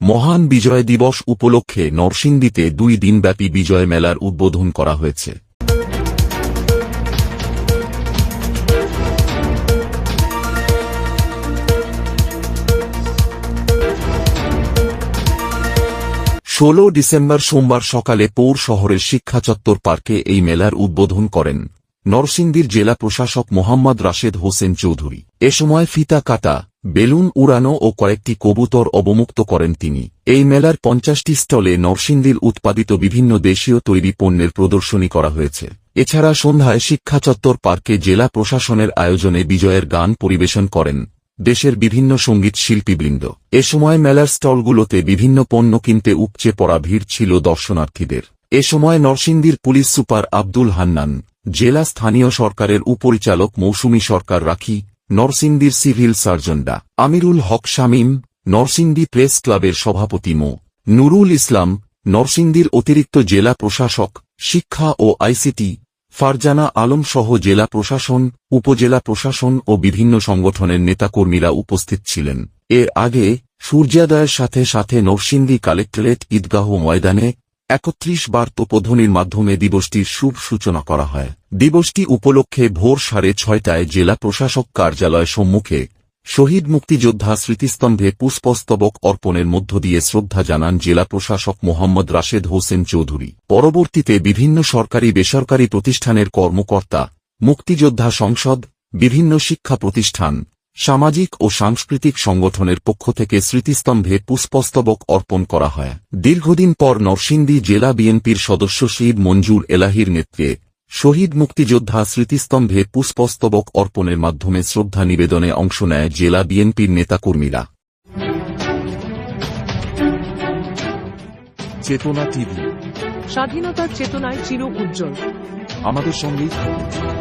মহান বিজয় দিবস উপলক্ষে নরসিংদীতে দুই দিনব্যাপী বিজয় মেলার উদ্বোধন করা হয়েছে। ষোলো ডিসেম্বর সোমবার সকালে পৌর শহরের শিক্ষা চত্বর পার্কে এই মেলার উদ্বোধন করেন নরসিংদীর জেলা প্রশাসক মোহাম্মদ রাশেদ হোসেন চৌধুরী। এ সময় ফিতা কাটা বেলুন উড়ানো ও কয়েকটি কবুতর অবমুক্ত করেন তিনি। এই মেলার পঞ্চাশটি স্টলে নরসিংদীর উৎপাদিত বিভিন্ন দেশীয় তৈরি পণ্যের প্রদর্শনী করা হয়েছে। এছাড়া সন্ধ্যায় শিক্ষা চত্বর পার্কে জেলা প্রশাসনের আয়োজনে বিজয়ের গান পরিবেশন করেন দেশের বিভিন্ন সংগীত শিল্পীবৃন্দ। এ সময় মেলার স্টলগুলোতে বিভিন্ন পণ্য কিনতে উপচে পড়া ভিড় ছিল দর্শনার্থীদের। এ সময় নরসিংদীর পুলিশ সুপার আব্দুল হান্নান, জেলা স্থানীয় সরকারের উপরিচালক মৌসুমী সরকার রাখি নরসিংদীর সিভিল সার্জন ডা। আমিরুল হক শামীম, নরসিংদী প্রেস ক্লাবের সভাপতি মো। নুরুল ইসলাম, নরসিংদীর অতিরিক্ত জেলা প্রশাসক, শিক্ষা ও আইসিটি, ফারজানা আলম সহ জেলা প্রশাসন, উপজেলা প্রশাসন ও বিভিন্ন সংগঠনের নেতাকর্মীরা উপস্থিত ছিলেন। এর আগে সূর্যোদয়ের সাথে সাথে নরসিংদী কালেক্টরেট ঈদগাহ ময়দানে একত্রিশ বার তোপধ্বনির মাধ্যমে দিবসটির শুভ সূচনা করা হয়। দিবসটি উপলক্ষে ভোর সাড়ে ছয়টায় জেলা প্রশাসক কার্যালয় সম্মুখে শহীদ মুক্তিযোদ্ধা স্মৃতিস্তম্ভে পুষ্পস্তবক অর্পণের মধ্য দিয়ে শ্রদ্ধা জানান জেলা প্রশাসক মোহাম্মদ রাশেদ হোসেন চৌধুরী। পরবর্তীতে বিভিন্ন সরকারি বেসরকারি প্রতিষ্ঠানের কর্মকর্তা, মুক্তিযোদ্ধা সংসদ, বিভিন্ন শিক্ষা প্রতিষ্ঠান সামাজিক ও সাংস্কৃতিক সংগঠনের পক্ষ থেকে স্মৃতিস্তম্ভে পুষ্পস্তবক অর্পণ করা হয়। দীর্ঘদিন পর নরসিংদী জেলা বিএনপির সদস্য শহীদ মঞ্জুর এলাহির নেতৃত্বে শহীদ মুক্তিযোদ্ধা স্মৃতিস্তম্ভে পুষ্পস্তবক অর্পণের মাধ্যমে শ্রদ্ধা নিবেদনে অংশ নেয় জেলা বিএনপির নেতাকর্মীরা। চেতনা টিভি। স্বাধীনতার চেতনায় চির উজ্জ্বল। আমাদের সঙ্গেই থাকুন।